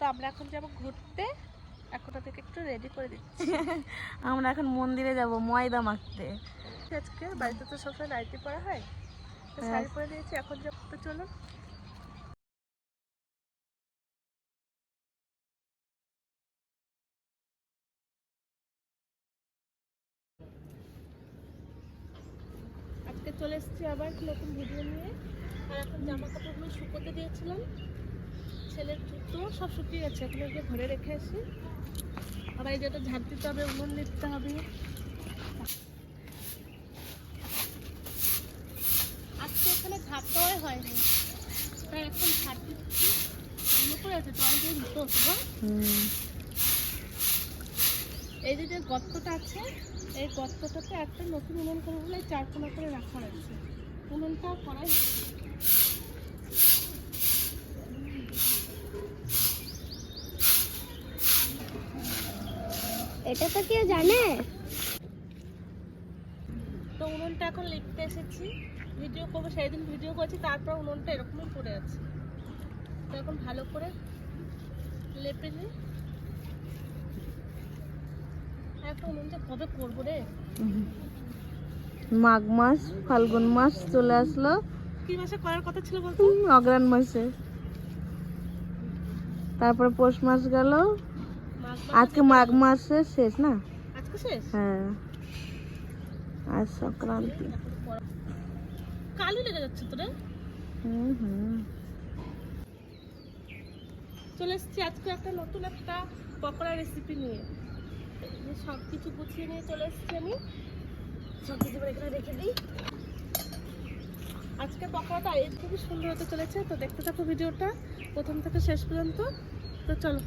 তো আমরা এখন যাব ঘুরতে। এখন থেকে একটু রেডি করে দিচ্ছি। আমরা এখন মন্দিরে যাব ময়দা মাখতে। আজকে বাড়িতে তো সবসময় নাইটি পরা হয়। তো হ্যাঁ। শাড়ি পরে দিয়েছি এখন যাব তো চলুন। আজকে চলে এসেছি আবার একটা নতুন ভিডিও নিয়ে। আর এখন জামা কাপড়গুলো শুকোতে দিয়েছিলাম। ছেলের জুতো সব শুকিয়ে গেছে, এখন ওকে ঘরে রেখে আসি। আবার এই যেটা ঝাড় দিতে হবে, উনুন নিতে হবে। আজকে এখানে ঝাড় দেওয়াই হয়নি। তাই এখন ঝাড় দিচ্ছি। করে আছে, জল দিয়ে দিতে না? এই যে যে গর্তটা আছে, এই গর্তটাতে একটা নতুন উনুন করে বলে চার কোনা করে রাখা হয়েছে। উনুনটা করাই এটা তো কেউ জানে। তো উনুনটা এখন লিখতে এসেছি। ভিডিও করব সেই দিন ভিডিও করেছি তারপর উনুনটা এরকমই পড়ে আছে। তো এখন ভালো করে লেপে নিই। একটা উনুনটা কবে করব রে? মাঘ মাস ফাল্গুন মাস চলে আসলো। কি মাসে করার কথা ছিল বলতো? অগ্রাণ মাসে। তারপরে পৌষ মাস গেল। আজকে মাঘ মাসের শেষ না? আজকে শেষ? হ্যাঁ। আজ সংক্রান্তি। কালি লেগে যাচ্ছে তো রে। হুম হুম। চলে এসেছি আজকে একটা নতুন একটা পকোড়া রেসিপি নিয়ে। সব কিছু গুছিয়ে নিয়ে চলে এসেছি আমি। সব কিছু এখানে রেখে দিই। আজকে পকোড়াটা খুবই সুন্দর হতে চলেছে। তো দেখতে থাকো ভিডিওটা। প্রথম থেকে শেষ পর্যন্ত। তো চলো।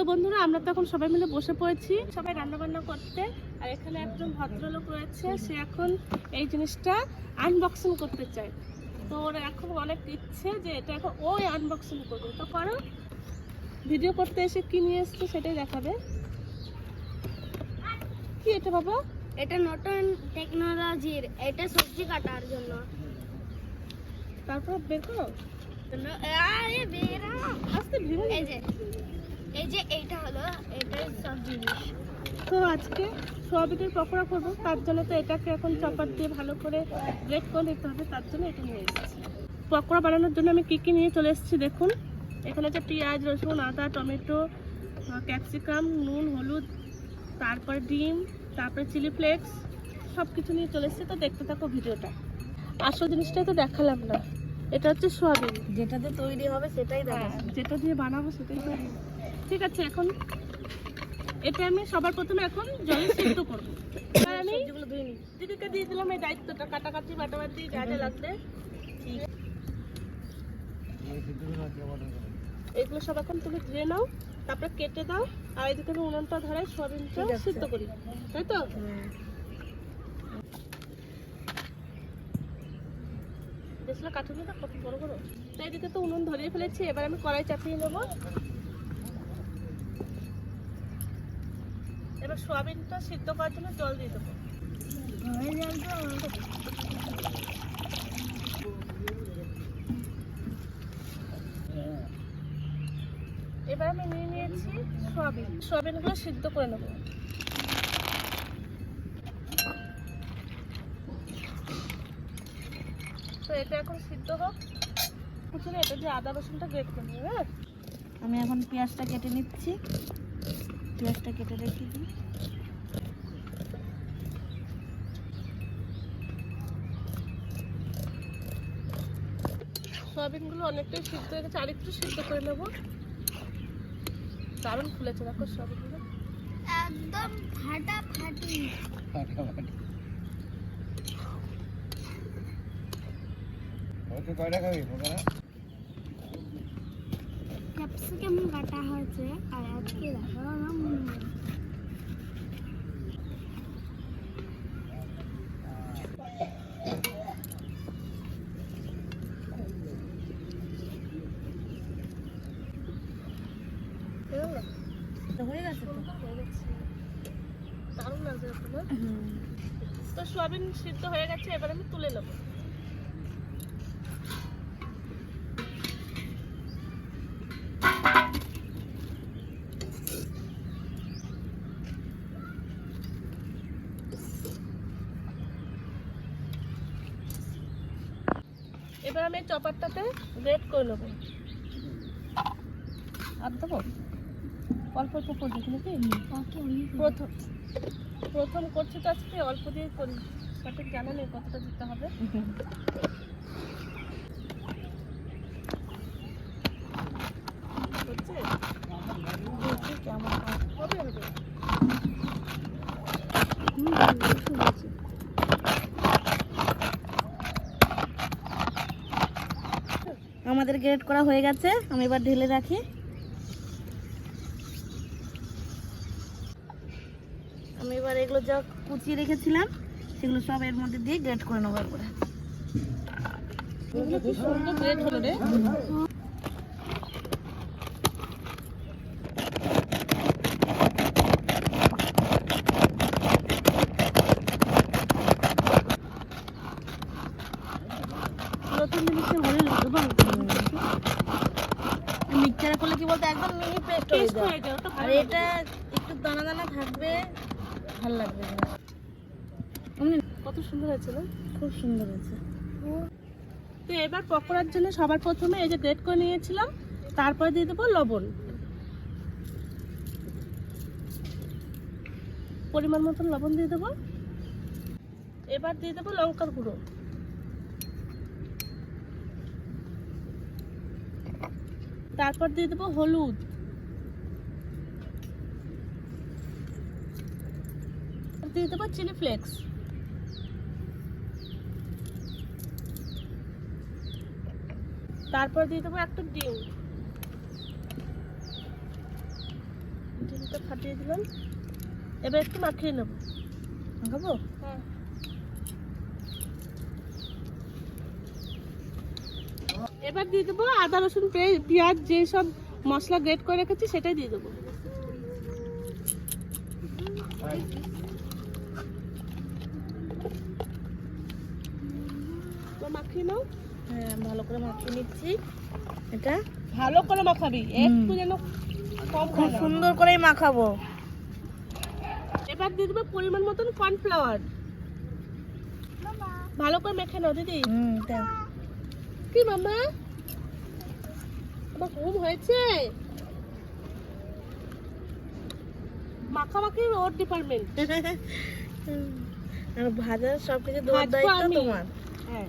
তো বন্ধুরা আমরা তো এখন সবাই মিলে বসে পড়েছি। সবাই রান্না বান্না করতে আর এখানে একজন ভদ্রলোক রয়েছে। সে এখন এই জিনিসটা আনবক্সিং করতে চায়। তো ওর এখন অনেক ইচ্ছে যে এটা এখন ওই আনবক্সিং করবে। তো করো ভিডিও করতে এসে কি নিয়ে এসছে সেটাই দেখাবে। কি এটা বাবা? এটা নতুন টেকনোলজির এটা সবজি কাটার জন্য। তারপর বের করো। আস্তে ভেঙে এই যে এই যে এইটা হলো এটা সব জিনিস। তো আজকে সোয়াবিনের পকোড়া করব তার জন্য তো এটাকে এখন চপার দিয়ে ভালো করে গ্রেট করে নিতে হবে তার জন্য এটা নিয়ে এসেছি। পকোড়া বানানোর জন্য আমি কী কী নিয়ে চলে এসেছি দেখুন। এখানে হচ্ছে পেঁয়াজ রসুন আদা টমেটো ক্যাপসিকাম নুন হলুদ তারপর ডিম তারপরে চিলি ফ্লেক্স সব কিছু নিয়ে চলে এসেছি। তো দেখতে থাকো ভিডিওটা। আসল জিনিসটাই তো দেখালাম না। এটা হচ্ছে সোয়াবিন। যেটাতে তৈরি হবে সেটাই দেখা যেটা দিয়ে বানাবো সেটাই তো ঠিক আছে এখন এটা আমি সবার প্রথমে এখন জলে সিদ্ধ করব। আমি দিদিকে দিয়ে দিলাম এই দায়িত্বটা কাটাকাটি বাটাবাটি যা যা লাগবে। এগুলো সব এখন তুমি ধুয়ে নাও তারপরে কেটে দাও আর এদিকে আমি উনুনটা ধরে সয়াবিনটা সিদ্ধ করি। তাই তো? দেখলে কাঠুরিটা কত বড় বড়। তাই এদিকে তো উনুন ধরিয়ে ফেলেছি এবার আমি কড়াই চাপিয়ে নেব। এবার সোয়াবিনটা সিদ্ধ করার জন্য জল দিয়ে দেবো। এবার আমি নিয়ে নিয়েছি সোয়াবিন। সোয়াবিনগুলো সিদ্ধ করে নেব। তো এটা এখন সিদ্ধ হোক। এটা দিয়ে আদা রসুনটা গ্রেট করে নেবে হ্যাঁ? আমি এখন পেঁয়াজটা কেটে নিচ্ছি। পেঁয়াজটা কেটে রেখে দিই। সয়াবিনগুলো অনেকটাই সিদ্ধ হয়ে গেছে আরেকটু সিদ্ধ করে নেব। দারুণ ফুলেছে দেখো সয়াবিনগুলো। একদম ফাটা ফাটা ওই ফাটাফাটি ক্যাপসিকাম কাটা হয়েছে আর আজকে দেখালাম হয়ে গেছে তো সোয়াবিন সিদ্ধ হয়ে গেছে এবার আমি তুলে নেব। এবার আমি চপারটাতে গ্রেট করে নেব। আর দেবো? অল্প অল্প করে দেখি নাকি? প্রথম প্রথম করছি তো আজকে অল্প দিয়ে করি। সঠিক জানা নেই কতটা দিতে হবে। কেমন? হবে হবে আমাদের গ্রেড করা হয়ে গেছে, আমি এবার ঢেলে রাখি। আমি এবার এগুলো যা কুচিয়ে রেখেছিলাম, সেগুলো সব এর মধ্যে দিয়ে গ্রেড করে নেব একবার নতুন জিনিসটা ভালো লাগবে বাহ মিক্সচারে করলে কি বলতো একদম মিনি পেস্ট হয়ে টেস্ট যায় হয়ে যায় ওটা আর এটা একটু দানা দানা থাকবে ভালো লাগবে কত সুন্দর হয়েছে খুব সুন্দর হয়েছে। তো এবার পকোড়ার জন্য সবার প্রথমে এই যে গ্রেট করে নিয়েছিলাম তারপরে দিয়ে দেবো লবণ। পরিমাণ মতন লবণ দিয়ে দেবো। এবার দিয়ে দেবো লঙ্কার গুঁড়ো। তারপর দিয়ে দেবো হলুদ। দিয়ে দেবো চিলি ফ্লেক্স তারপর দিয়ে দেবো একটা ডিম। ডিমটা ফাটিয়ে দিলাম। এবার একটু মাখিয়ে নেব। খাব হ্যাঁ। এবার দিয়ে দেবো আদা রসুন পেঁয়াজ যেসব মশলা গ্রেট করে রেখেছি সেটাই দিয়ে দেবো। মাখিয়ে নাও। হ্যাঁ ভালো করে মাখিয়ে নিচ্ছি। এটা ভালো করে মাখাবি একটু যেন খুব সুন্দর করেই মাখাবো। এবার দিয়ে দেবো পরিমাণ মতন কর্নফ্লাওয়ার। ভালো করে মেখে নাও দিদি। কি মামা আমার ঘুম হয়েছে? মাখামাখি ওর ডিপার্টমেন্ট আর ভাজার সব কিছু তোমার। হ্যাঁ।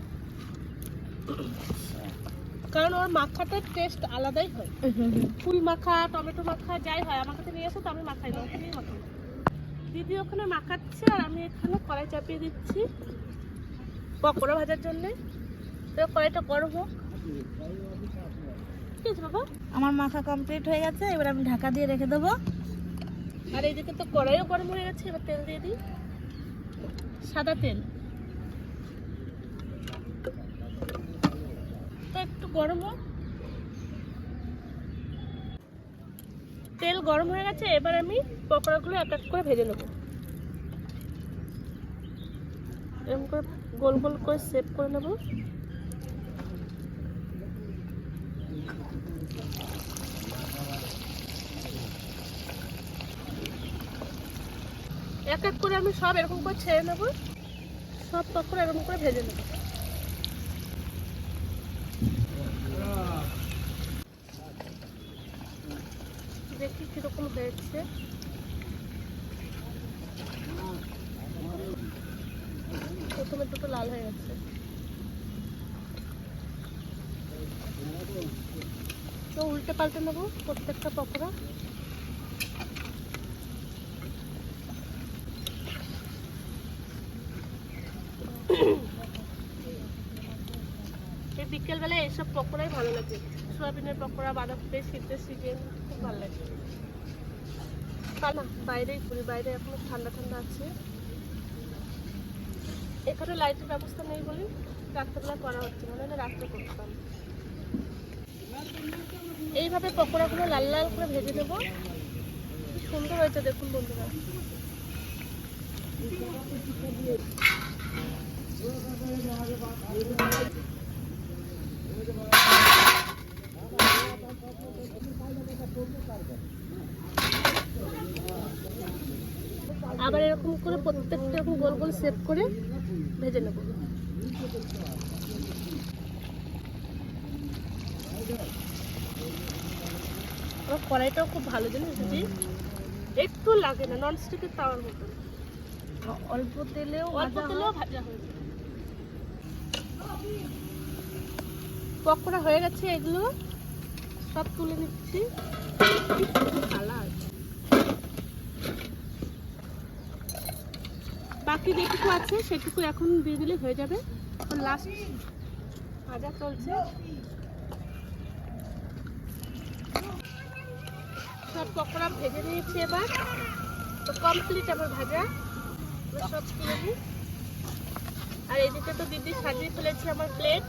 কারণ ওর মাখাটার টেস্ট আলাদাই হয়। ফুল মাখা টমেটো মাখা যাই হয় আমার কাছে নিয়ে এসো তো আমি মাখাই না ওখানেই মাখাই। দিদি ওখানে মাখাচ্ছে আর আমি এখানে কড়াই চাপিয়ে দিচ্ছি পকোড়া ভাজার জন্যে। তো কড়াইটা গরম হোক। ঠিক আছে বাবা। আমার মাখা কমপ্লিট হয়ে গেছে এবার আমি ঢাকা দিয়ে রেখে দেবো। আর এইদিকে তো কড়াইও গরম হয়ে গেছে এবার তেল দিয়ে দিই। সাদা তেল। তো গরম তেল গরম হয়ে গেছে, এবার আমি পকোড়াগুলো এক এক করে ভেজে নেব। এরকম করে গোল গোল করে সেভ করে নেব। এক এক করে আমি সব এরকম করে ছেড়ে নেব। সব পকোড়া এরকম করে ভেজে নেব দেখি কীরকম প্রথমে দুটো লাল হয়ে গেছে। তো উল্টে পাল্টে নেব প্রত্যেকটা পকোড়া। বিকেলবেলায় এইসব পকোড়াই ভালো লাগে। সোয়াবিনের পকোড়া, বাঁধাকপি, শীতের সিজন খুব ভালো লাগে। তা না বাইরেই ঘুরি, বাইরে এখনও ঠান্ডা ঠান্ডা আছে। এখানে লাইটের ব্যবস্থা নেই বলে রাত্রেবেলা করা হচ্ছে না, নাহলে রাত্রে করতাম। এইভাবে পকোড়াগুলো লাল লাল করে ভেজে কি সুন্দর হয়েছে দেখুন বন্ধুরা। আবার এরকম করে প্রত্যেকটা এরকম গোল গোল সেট করে ভেজে নেব। আমার কড়াইটাও খুব ভালো জিনিস দিদি? একটু লাগে না নন স্টিকের তাওয়ার মতো। অল্প তেলেও অল্প তেলেও ভাজা হয়ে যায়। পকোড়া হয়ে গেছে এগুলো সব তুলে নিচ্ছি। কালার। বাকি যেটুকু আছে সেটুকু এখন দিয়ে দিলে হয়ে যাবে। লাস্ট ভাজা চলছে। সব পকোড়া ভেজে নিয়েছি এবার। তো কমপ্লিট আমার ভাজা। সব তুলে নিই। আর এদিকে তো দিদি সাজিয়ে ফেলেছে আমার প্লেট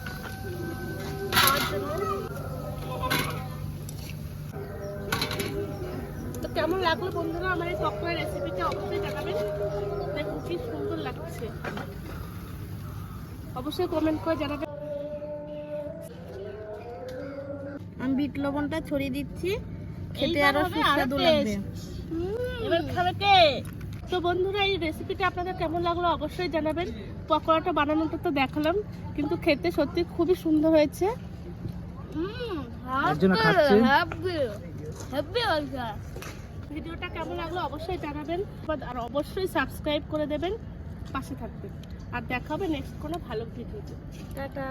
খাওয়ার জন্য। কেমন লাগল বন্ধুরা? আমার এই পকোড়ার রেসিপিটা অবশ্যই জানাবেন। দেখুন কি সুন্দর লাগছে। অবশ্যই কমেন্ট করে জানাবেন। আমি বিট লবণটা ছড়িয়ে দিচ্ছি। খেতে আরও সুস্বাদু লাগবে। এবার খাবে কে? তো বন্ধুরা এই রেসিপিটা আপনাদের কেমন লাগল অবশ্যই জানাবেন। পকোড়াটা বানানোটা তো দেখালাম কিন্তু খেতে সত্যি খুবই সুন্দর হয়েছে। একজনে খাচ্ছে। ভিডিওটা কেমন লাগল অবশ্যই জানাবেন, আর অবশ্যই সাবস্ক্রাইব করে দেবেন, পাশে থাকবেন। আর দেখাবে নেক্সট কোনো ভালো ভিডিওতে। টাটা।